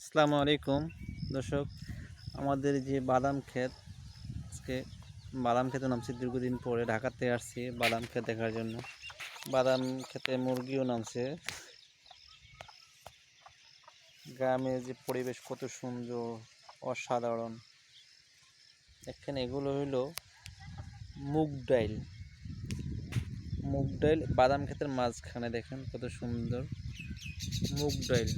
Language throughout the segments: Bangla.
আসসালামু আলাইকুম। দর্শক, আমাদের যে বাদাম ক্ষেত, আজকে বাদাম খেতে নামছি দীর্ঘদিন পরে। ঢাকাতে আসছি বাদাম ক্ষেত দেখার জন্য। বাদাম খেতে মুরগিও নামছে। গ্রামে যে পরিবেশ কত সুন্দর, অসাধারণ। এখানে এগুলো হইল মুগ ডাইল। মুগ ডাইল বাদাম ক্ষেতের মাঝখানে দেখেন কত সুন্দর মুগ ডাইল।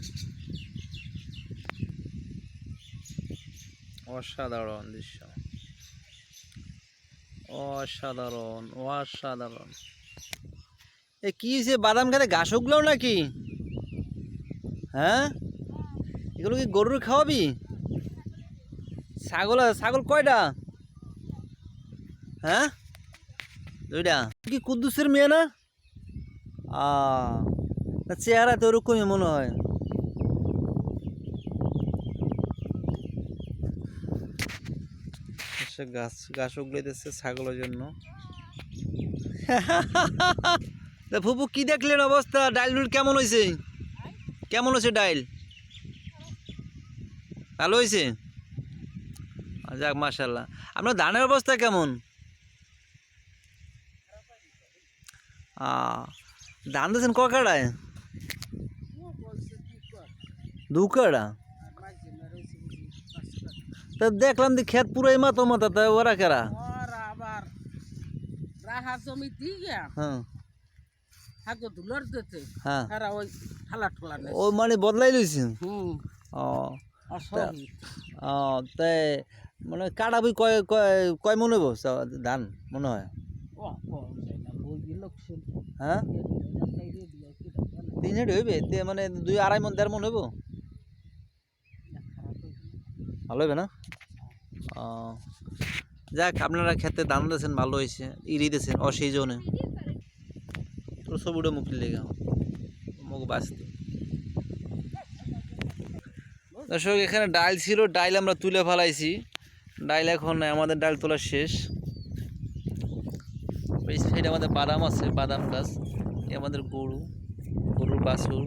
অসাধারণ দৃশ্য। অসাধারণ অসাধারণ। এ কি যে বাদাম খেতে ঘাস উগলাও নাকি? হ্যাঁ? এগুলো কি গরুর খাওয়াবি? ছাগল? ছাগল কয়টা? হ্যাঁ? দুইটা। কি কুদ্দুসের মেয়ে না? আ চেহারা তো ওরকমই মনে হয়। সে গাছ গাছ উগলাইতেছে ছাগলের জন্য। ফুপু, কি দেখলেন অবস্থা? ডাইল ডুল কেমন হয়েছে কেমন হয়েছে ডাইল? ভালো হয়েছে যাক মাশাল্লাহ আপনার ধানের অবস্থা কেমন? ধান দিয়েছেন ক কাড়ায়? দু কাড়া? তা দেখলাম যে ক্ষেত পুরো মাতো মাথা তা ওরা কেরা? আবার রাহা জমি দিয়ে হ্যাঁ। হাগো ধুলার দিতে। হ্যাঁ। ওই ঠালা ও মানে বদলাই লইছে? হুম। ও আর ও তাই মানে কাটা বই কয় কয় মনে হইব? চ- ধান মনে হয়? হ্যাঁ? তিন হেড হইবে? তে মানে দুই আড়াই মন দেড় মন হইব? ভালো হবে না? যাক, আপনারা খেতে ধান দিয়েছেন, ভালো হয়েছে। ইরি দিয়েছেন, অসিজনে। তোর ছবিটা মুখ লেগে মুখ বাঁচতে। দর্শক, এখানে ডাইল ছিল ডাইল আমরা তুলে ফেলাইছি। ডাইল এখন, আমাদের ডাইল তোলা শেষ। এই সাইডে আমাদের বাদাম আছে, বাদাম গাছ। এ আমাদের গরু, গরুর বাছুর।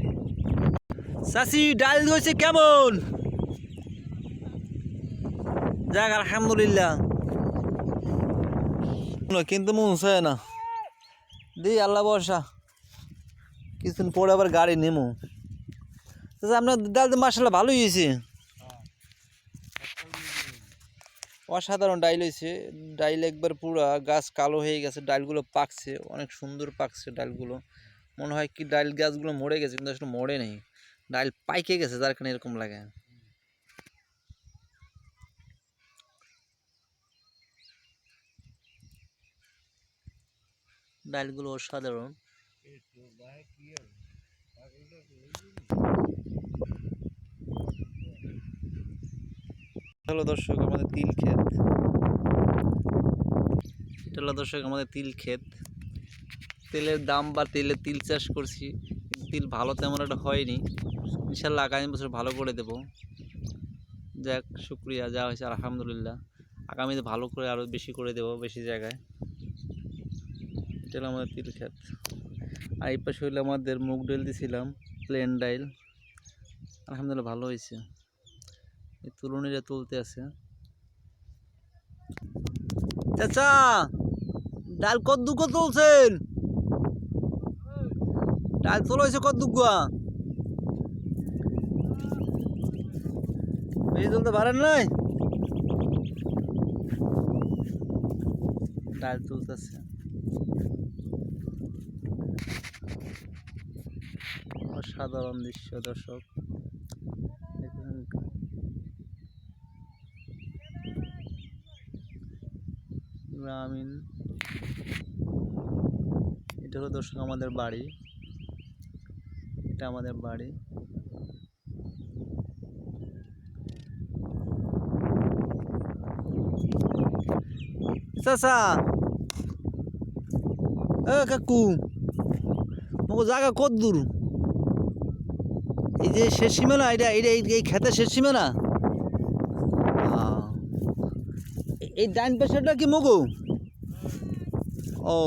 চাষি ডাল হয়েছে কেমন? যাক, আলহামদুলিল্লাহ। কিন্তু মন চায় না। দি আল্লাহ বর্ষা কিছুদিন পরে আবার গাড়ি নেমো। আপনার ডাল তো ভালোই হয়েছে। অসাধারণ ডাইল হয়েছে। ডাইল একবার পুরা গাছ কালো হয়ে গেছে, ডাইলগুলো পাকছে, অনেক সুন্দর পাকছে ডাইলগুলো। মনে হয় কি ডাইল গাছগুলো মরে গেছে, কিন্তু আসলে মরে নেই। ডাইল পাইকে গেছে, যার কারণে এরকম লাগে। ডাইলগুলো অসাধারণ। হলো দর্শক, আমাদের তিল ক্ষেত। হলো দর্শক, আমাদের তিল ক্ষেত। তেলের দাম বা তেলের তিল চাষ করছি তিল ভালো তেমন একটা হয়নি। ইনশাল্লাহ আগামী বছর ভালো করে দেব। যাক, শুক্রিয়া, যা হয়েছে আলহামদুলিল্লাহ। আগামীতে ভালো করে আরও বেশি করে দেব, বেশি জায়গায়। এটা আমাদের তিল ক্ষেত আর এই পাশে হইল আমাদের মুগ ডাইল দিয়েছিলাম প্লেন ডাইল আলহামদুলিল্লাহ ভালো হয়েছে। এই তুলনিরা তুলতে আছে। চাচা, ডাল কত দুঃখ তুলছেন? ডাল তোলা হয়েছে কত দুঃখ বেশি তুলতে পারেন নাই। ডাল তুলতেছে। অসাধারণ দৃশ্য, দর্শক। গ্রামীণ। এটা হলো দর্শক আমাদের বাড়ি। এটা আমাদের বাড়ি। কাকু মোকে জায়গা কত দূর? এই যে শেষ সীমানা, এটা এটা এই খেতের শেষ সীমানা। এই ডাইন পাশেটা কি মগু? ও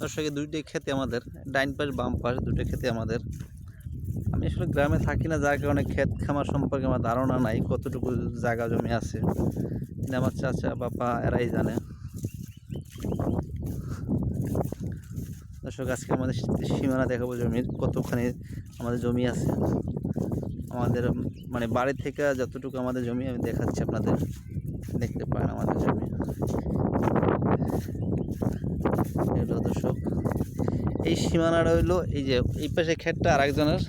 দর্শকের দুইটাই খেতে আমাদের। ডাইন পাশ, বাম পাশ দুটো খেতে আমাদের। আমি আসলে গ্রামে থাকি না, যার কারণে ক্ষেত খামার সম্পর্কে আমার ধারণা নাই, কতটুকু জায়গা জমি আছে। আমার চাচা বাবা এরাই জানে। দর্শক, আজকে আমাদের সীমানা দেখাবো জমির, কতখানি আমাদের জমি আছে। আমাদের মানে বাড়ি থেকে যতটুকু আমাদের জমি আমি দেখাচ্ছি আপনাদের। দেখতে পারেন আমাদের জমি। দর্শক, এই সীমানাটা হইল এই যে এই পাশে ক্ষেতটা আরেকজনের।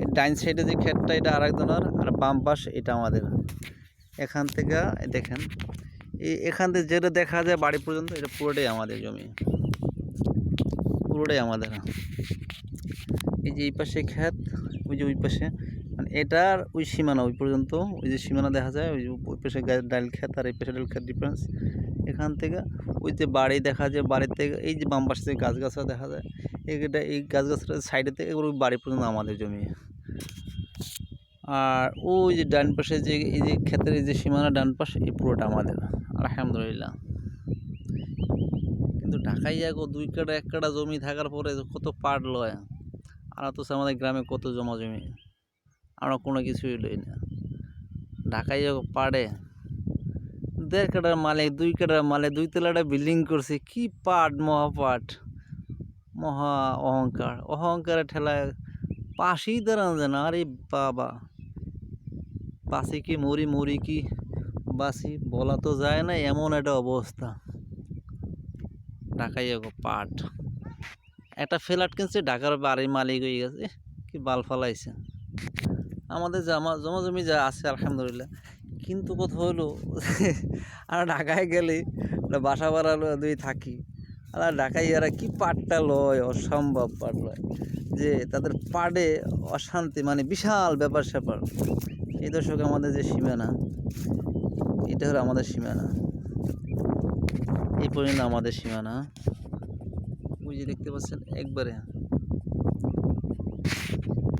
এই ডাইন সাইডে যে ক্ষেতটা, এটা আরেকজনের, আর বাম পাশ এটা আমাদের। এখান থেকে, দেখেন, এই এখান থেকে যেটা দেখা যায় বাড়ি পর্যন্ত, এটা পুরোটাই আমাদের জমি। পুরোটাই আমাদের। এই যে এই পাশে ক্ষেত, ওই যে ওই পাশে মানে এটার ওই সীমানা ওই পর্যন্ত, ওই যে সীমানা দেখা যায়, ওই ওই পাশে ডাল ক্ষেত আর এই পাশে ডাল ক্ষেত ডিফারেন্স এখান থেকে ওই যে বাড়ি দেখা যায়, বাড়ির থেকে এই যে বাম পাশে যে গাছগাছরা দেখা যায়, এইটা এই গাছগাছরা সাইডে থেকে এগুলো বাড়ি পর্যন্ত আমাদের জমি। আর ওই যে ডান পাশে যে এই যে ক্ষেতের যে সীমানা, ডান পাশ এই পুরোটা আমাদের। আলহামদুলিল্লাহ। কিন্তু ঢাকায় যাগো দুই কাটা এক কাটা জমি থাকার পরে কত পাট লয়। আর তো আমাদের গ্রামে কত জমা জমি। আমরা কোনো কিছুই লই না। ঢাকায় যাগো পাড়ে। দেড় কাটার মালে, দুই কাটার মালে, দুই তলাটা বিল্ডিং করছে। কি পাট মহাপাট মহা অহংকার। অহংকারে ঠেলায় পাশেই দাঁড়ানো যায় না। আরে বাবা। পাশে কি মরি মরি কি? বাসি বলা তো যায় না, এমন একটা অবস্থা। ঢাকায় যাব পাট। একটা ফ্ল্যাট কিনছে, ঢাকার বাড়ির মালিক হয়ে গেছে, কি বাল ফালাইছে। আমাদের জামা জমা জমি যা আছে, আলহামদুলিল্লাহ। কিন্তু কথা হলো, আর ঢাকায় গেলে বাসা ভাড়া দুই থাকি আর ঢাকায় এরা কি পাটটা লয়, অসম্ভব পাট লয়। যে তাদের পাড়ে অশান্তি মানে বিশাল ব্যাপার স্যাপার এই দর্শক, আমাদের যে সীমানা, এটা হলো আমাদের সীমানা। এই পর্যন্ত আমাদের সীমানা। ওই যে দেখতে পাচ্ছেন একবারে